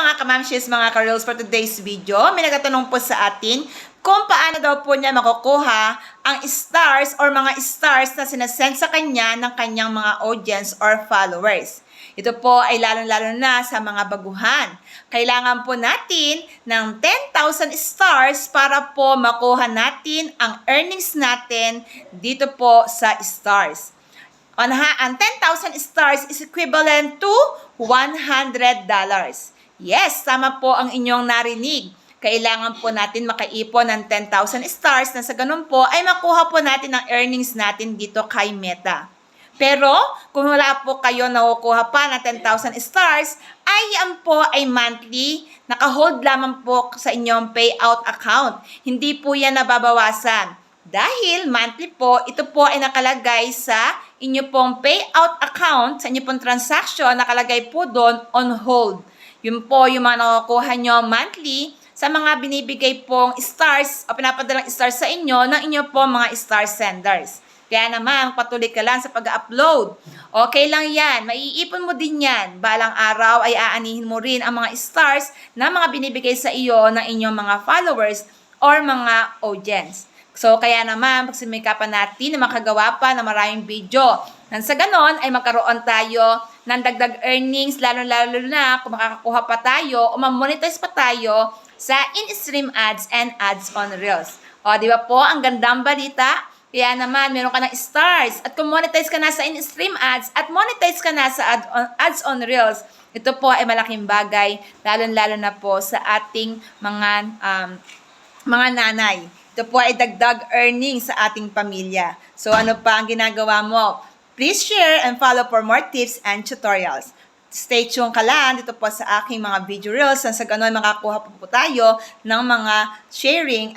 mga kamamshis, mga ka-reels for today's video. May nagtatanong po sa atin kung paano daw po niya makukuha ang stars or mga stars na sinasend sa kanya ng kanyang mga audience or followers. Ito po ay lalong-lalo na sa mga baguhan. Kailangan po natin ng 10,000 stars para po makuha natin ang earnings natin dito po sa stars. On ang 10,000 stars is equivalent to $100. Yes, tama po ang inyong narinig. Kailangan po natin makaipon ng 10,000 stars na sa ganun po ay makuha po natin ang earnings natin dito kay Meta. Pero kung wala po kayo nakukuha pa na 10,000 stars, ay yan po ay monthly, nakahold lamang po sa inyong payout account. Hindi po yan nababawasan. Dahil monthly po, ito po ay nakalagay sa inyo pong payout account, sa inyo pong transaction, nakalagay po doon on hold. Yun po yung mga nakukuha nyo monthly sa mga binibigay pong stars o pinapadalang stars sa inyo ng inyo pong mga star senders. Kaya naman, patuloy ka lang sa pag-upload. Okay lang yan. Maiipon mo din yan. Balang araw ay aanihin mo rin ang mga stars na mga binibigay sa iyo ng inyong mga followers or mga audience. So, kaya naman, pagsimikapan natin na makagawa pa ng maraming video. Nang sa ganon, ay magkaroon tayo ng dagdag earnings, lalo-lalo na kung makakakuha pa tayo o ma-monetize pa tayo sa in-stream ads and ads on Reels. O, di ba po? Ang gandang balita. Kaya naman, meron ka ng stars. At kung monetize ka na sa in-stream ads at monetize ka na sa ad on, ads on Reels, ito po ay malaking bagay, lalo-lalo na po sa ating mga um, mga nanay. Ito po ay dagdag earnings sa ating pamilya. So ano pa ang ginagawa mo? Please share and follow for more tips and tutorials. Stay tuned ka lang dito po sa aking mga video reels. Nang sa ganon makakuha po po tayo ng mga sharing